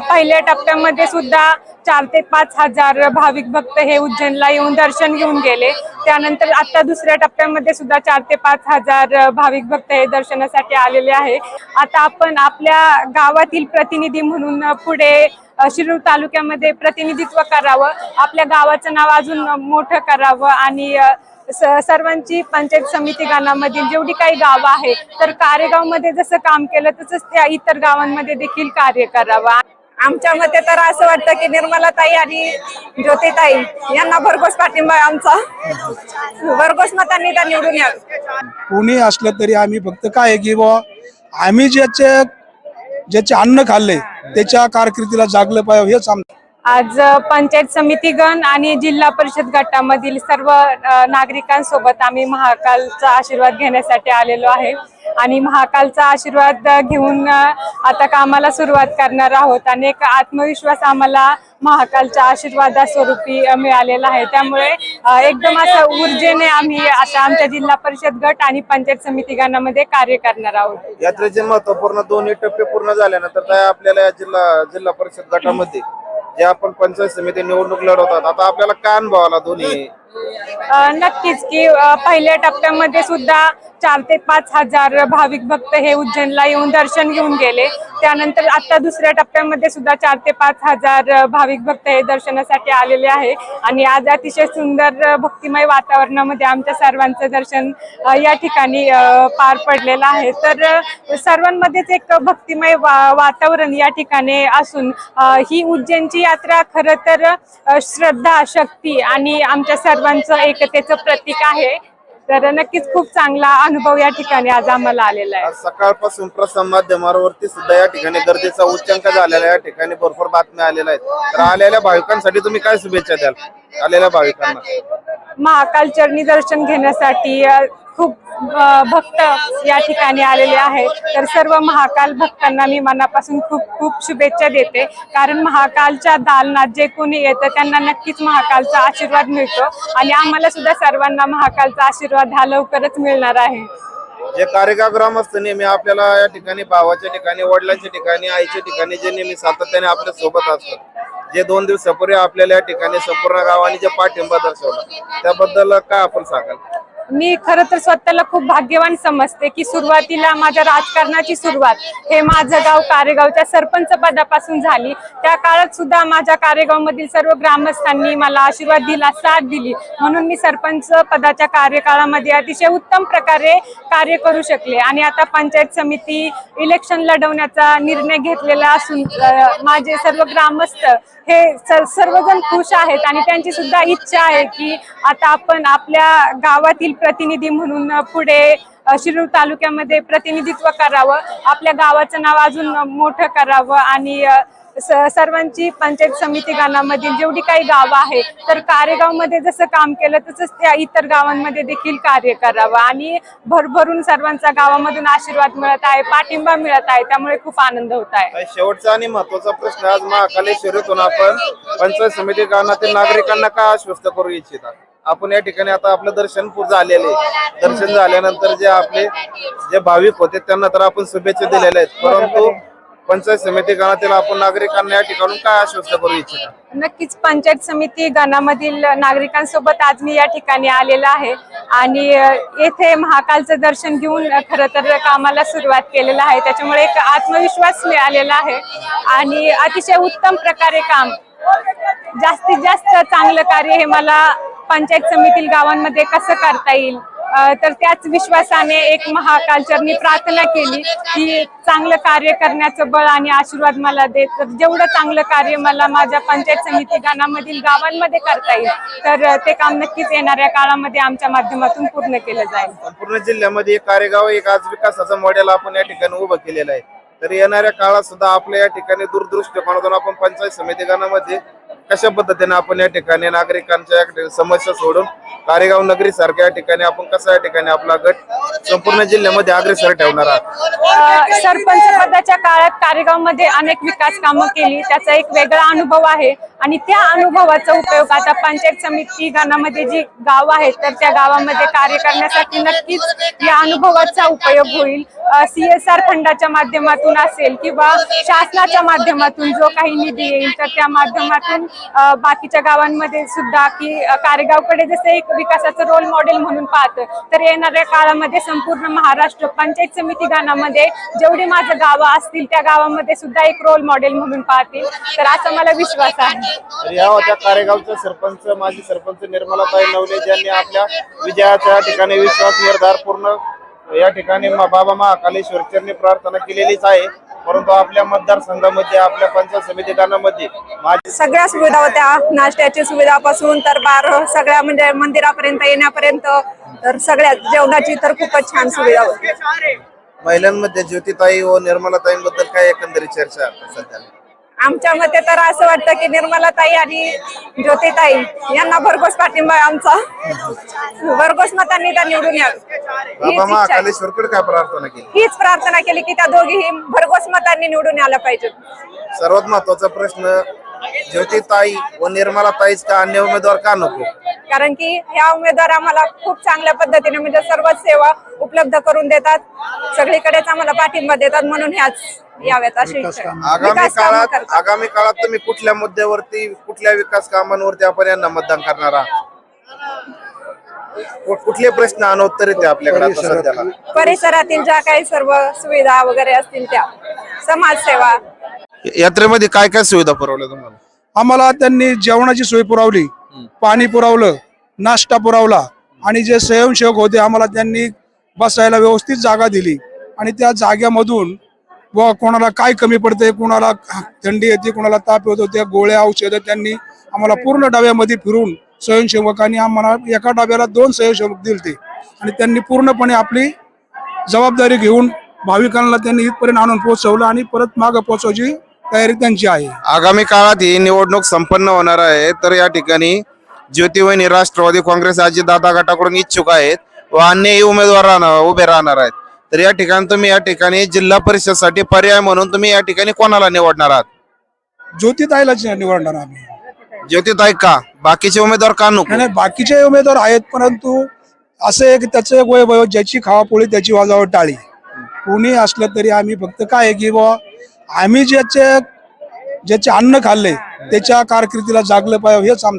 पहिल्या टप्प्यामध्ये सुद्धा चार ते पाच हजार भाविक भक्त हे उज्जैनला येऊन दर्शन घेऊन गेले. त्यानंतर आता दुसऱ्या टप्प्यामध्ये सुद्धा चार ते पाच हजार भाविक भक्त हे दर्शनासाठी आलेले आहे. आता आपण आपल्या गावातील प्रतिनिधी म्हणून पुढे शिरूर तालुक्यामध्ये प्रतिनिधित्व करावं. आपल्या गावाचं नाव अजून मोठं करावं आणि सर्वांची पंचायत समिती गानामधील जेवढी काही गावं आहेत तर कारेगावमध्ये जसं काम केलं तसंच त्या इतर गावांमध्ये देखील कार्य करावं. आमच्या मते तर असं वाटतं की निर्मलाताई आणि ज्योतिताई यांना भरघोस पाठिंबा आहे आमचा. भरघोस मतांनी त्या निवडून यावे. कोणी असलं तरी आम्ही फक्त काय की बुवा आम्ही ज्याचे ज्याचे अन्न खाल्ले त्याच्या कारकिर्दीला जागलं पाहिजे हेच आम आज पंचायत समितीगण आणि जिल्हा परिषद गटामधील सर्व नागरिकांसोबत आम्ही महाकालचा आशीर्वाद घेण्यासाठी आलेलो आहे. आणि महाकालचा आशीर्वाद घेऊन आता कामाला सुरुवात करणार आहोत. आणि एक आत्मविश्वास आम्हाला महाकालच्या आशीर्वादा स्वरूपी मिळालेला आहे. त्यामुळे एकदम असं ऊर्जेने आम्ही आता आमच्या जिल्हा परिषद गट आणि पंचायत समिती गणामध्ये कार्य करणार आहोत. यात्रेचे महत्त्वपूर्ण दोन्ही टप्पे पूर्ण झाल्यानंतर आपल्याला या जिल्हा जिल्हा परिषद गटामध्ये जे आपण पंचायत समिती निवडणूक लढवतात आता आपल्याला काय अनुभव आला दोन्ही? नक्कीच की पहिल्या टप्प्यामध्ये सुद्धा चार ते पाच हजार भाविक भक्त हे उज्जैनला येऊन दर्शन घेऊन गेले. त्यानंतर आता दुसऱ्या टप्प्यामध्ये सुद्धा चार ते पाच हजार भाविक भक्त हे दर्शनासाठी आलेले आहे आणि आज अतिशय सुंदर भक्तिमय वातावरणामध्ये आमच्या सर्वांचं दर्शन या ठिकाणी पार पडलेलं आहे. तर सर्वांमध्येच एक भक्तिमय वा- वातावरण या ठिकाणी असून ही उज्जैनची यात्रा खरं तर श्रद्धा शक्ती आणि आमच्या सर्वांचं एकतेचं प्रतीक आहे. तर नक्कीच खूप चांगला अनुभव या ठिकाणी आज आम्हाला आलेला आहे. आज सकाळपासून प्रसार माध्यमावरती सुद्धा या ठिकाणी गर्दीचा उच्चांक झालेला आहे. या ठिकाणी भरपूर बातम्या आलेल्या आहेत. तर आलेल्या भाविकांसाठी तुम्ही काय शुभेच्छा द्याल? आलेल्या भाविकांना. महाकाल चरणी दर्शन घेण्यासाठी अ, खूप भक्त या ठिकाणी आलेले आहेत. तर सर्व महाकाल भक्तांना मी मनापासून खूप खूप शुभेच्छा देते. कारण महाकालच्या दालनात जे कोणी येतं त्यांना नक्कीच महाकालचा आशीर्वाद मिळतो. आणि आम्हाला सुद्धा सर्वांना महाकालचा आशीर्वाद हा लवकरच मिळणार आहे. जे कार्यक्रम असतो नेहमी आपल्याला या ठिकाणी भावाच्या ठिकाणी वडिलांच्या ठिकाणी आईच्या ठिकाणी जे नेहमी सातत्याने आपल्यासोबत असतात जे दोन दिवसापूर्वी आपल्याला या ठिकाणी संपूर्ण गावाने जे पाठिंबा दर्शवला त्याबद्दल काय आपण सांगाल? मी खरं तर स्वतःला खूप भाग्यवान समजते की सुरुवातीला माझ्या राजकारणाची सुरुवात हे माझं गाव कारेगावच्या सरपंच पदापासून झाली. त्या काळात सुद्धा माझ्या कारेगावमधील सर्व ग्रामस्थांनी मला आशीर्वाद दिला साथ दिली. म्हणून मी सरपंच पदाच्या कार्यकाळामध्ये अतिशय उत्तम प्रकारे कार्य करू शकले आणि आता पंचायत समिती इलेक्शन लढवण्याचा निर्णय घेतलेला असून माझे सर्व ग्रामस्थ हे सर्वजण खुश आहेत आणि त्यांची सुद्धा इच्छा आहे की आता आपण आपल्या गावातील प्रतिनिधी म्हणून पुढे शिरूर तालुक्यामध्ये प्रतिनिधित्व करावं आपल्या गावाचं नाव अजून मोठं करावं आणि सर्वांची पंचायत समिती गावामधील जेवढी काही गावं आहेत तर कारेगावमध्ये जसं काम केलं तसंच त्या इतर गावांमध्ये देखील कार्य करावं आणि भरभरून सर्वांचा गावामधून आशीर्वाद मिळत आहे पाठिंबा मिळत आहे त्यामुळे खूप आनंद होत आहे. शेवटचा आणि महत्त्वाचा प्रश्न आज महाकालेश्वरीतून आपण पंचायत समिती गावातील नागरिकांना काय आश्वस्त करू इच्छिता? आपण या ठिकाणी आता आपलं दर्शन पूर्ण झालेले दर्शन झाल्यानंतर जे आपले जे भाविक होते त्यांना तर आपण शुभेच्छा दिलेल्या आहेत. परंतु पंचायत समिती गणातील आपण नागरिकांना या ठिकाणून काय आश्वस्त करू इच्छिता? नक्कीच पंचायत समिती गणामधील नागरिकांसोबत आज मी या ठिकाणी आलेला आहे. आणि येथे महाकालचं दर्शन घेऊन खरं तर कामाला सुरुवात केलेलं आहे. त्याच्यामुळे एक आत्मविश्वास मिळालेला आहे. आणि अतिशय उत्तम प्रकारे काम जास्तीत जास्त चांगलं कार्य हे मला पंचायत समितील गावांमध्ये कसं करता येईल? तर त्याच विश्वासाने एक महाकालचरणी प्रार्थना केली की चांगलं कार्य करण्याचं बळ आणि आशीर्वाद मला देत तर जेवढं चांगलं कार्य मला माझ्या पंचायत समिती गानामधील गावांमध्ये करता येईल तर ते काम नक्कीच येणाऱ्या काळामध्ये आमच्या माध्यमातून पूर्ण केलं जाईल. संपूर्ण जिल्ह्यामध्ये एक कार्यगाव एक आज विकासाचं मॉडेल आपण या ठिकाणी उभं केलेलं आहे. तर येणाऱ्या काळात सुद्धा आपल्या या ठिकाणी दूरदृष्टिकोनातून आपण पंचायत समिती गणामध्ये कशा पद्धतीने आपण या ठिकाणी नागरिकांच्या समस्या सोडून कारेगाव नगरी सारख्या ठिकाणी आपण कसं या ठिकाणी आपला गट संपूर्ण जिल्ह्यामध्ये अग्रेसर ठेवणार आहात? अ, सरपंच पदाच्या काळात कारेगावमध्ये अनेक विकास कामं केली. त्याचा एक वेगळा अनुभव आहे. आणि त्या अनुभवाचा उपयोग आता पंचायत समिती गणामध्ये जी गाव आहेत तर त्या गावामध्ये कार्य करण्यासाठी नक्कीच या अनुभवाचा उपयोग होईल. सीएसआर फंडाच्या माध्यमातून असेल किंवा शासनाच्या माध्यमातून जो काही निधी येईल तर त्या माध्यमातून अ, बाकीच्या गावांमध्ये सुद्धा की अ, कारेगावकडे जसं एक विकासाचं रोल मॉडेल म्हणून पाहतं तर येणाऱ्या काळामध्ये संपूर्ण महाराष्ट्र पंचायत समिती गानामध्ये जेवढी माझं गावं असतील त्या गावामध्ये सुद्धा एक रोल मॉडेल म्हणून पाहतील. तर असा मला विश्वास आहे. या होत्या कारेगावच्या सरपंच माजी सरपंच निर्मलाताई नवले ज्यांनी आपल्या विजयाच्या ठिकाणी विश्वास निर्धार पूर्ण या ठिकाणी बाबा महाकालेश्वर चरणी प्रार्थना केलेलीच आहे. परंतु आपल्या मतदारसंघामध्ये आपल्या पंचायत समिती गणामध्ये माजी सगळ्या सुविधा होत्या. नाश्त्याची सुविधापासून तर बार सगळ्या म्हणजे मंदिरापर्यंत येण्यापर्यंत तर सगळ्या जेवणाची तर खूपच छान सुविधा होती. महिलांमध्ये ज्योतिताई व निर्मलाताईंबद्दल काय एकंदरीत चर्चा सध्या? आमच्या मते तर असं वाटतं की निर्मलाताई आणि ज्योतिताई यांना भरघोस पाठिंबा आहे आमचा. भरघोस मतांनी त्या निवडून यावे. हीच बाबा इच्छा आहे. महाकालेश्वरकडे काय प्रार्थना केली? हीच प्रार्थना केली की त्या दोघीही भरघोस मतांनी निवडून यायला पाहिजेत सर्वात महत्त्वाचा प्रश्न ज्योतिताई व निर्मलाताईच का अन्य उमेदवार का नको? कारण की ह्या उमेदवार आम्हाला खूप चांगल्या पद्धतीने म्हणजे सर्वच सेवा उपलब्ध करून देतात. सगळीकडेच आम्हाला पाठिंबा देतात म्हणून ह्याच याव्यात अशी इच्छा आहे. आगामी विकास कामं काळात करतात. आगामी काळात तुम्ही कुठल्या मुद्द्यावरती कुठल्या विकास कामांवरती आपण यांना मतदान करणार आहात? कु- कुठले प्रश्न अनोत्तरित आहे आपल्याकडे आता सध्याला? परिसरातील ज्या काही सर्व सुविधा वगैरे असतील त्या समाजसेवा. यात्रेमध्ये काय काय सुविधा पुरवल्या तुम्हाला? आम्हाला त्यांनी जेवणाची सोय पुरवली पाणी पुरवलं नाश्ता पुरवला आणि जे स्वयंसेवक होते आम्हाला त्यांनी बसायला व्यवस्थित जागा दिली आणि त्या जाग्यामधून व कोणाला काय कमी पडते कोणाला थंडी येते कोणाला ताप येतो त्या गोळ्या औषधं त्यांनी आम्हाला पूर्ण डब्यामध्ये फिरून स्वयंसेवकांनी आम्हाला एका डब्याला दोन स्वयंसेवक दिलते. आणि त्यांनी पूर्णपणे आपली जबाबदारी घेऊन भाविकांना त्यांनी इथपर्यंत आणून पोहोचवलं आणि परत मागं पोहोचवायची तयारी त्यांची आहे. आगामी काळात ही निवडणूक संपन्न होणार आहे तर या ठिकाणी ज्योतिवाहिनी राष्ट्रवादी काँग्रेस आजी दादा गटाकडून इच्छुक आहेत व अन्यही उमेदवार राहणार उभे राहणार आहेत. तर या ठिकाणी तुम्ही या ठिकाणी जिल्हा परिषदसाठी पर्याय म्हणून तुम्ही या ठिकाणी कोणाला निवडणार आहात? ज्योतिताईलाच निवडणार आम्ही. ज्योतिताई का? बाकीचे उमेदवार का नको? नाही नाही, बाकीचे उमेदवार आहेत परंतु असं आहे की त्याचं एक वय वय ज्याची खावापोळी त्याची वाजावर टाळी. कोणी असलं तरी आम्ही फक्त काय आहे की बुवा आम्ही ज्याचे ज्याचे अन्न खाल्ले त्याच्या कारकिर्दीला जागलं पाहिजे हेच आम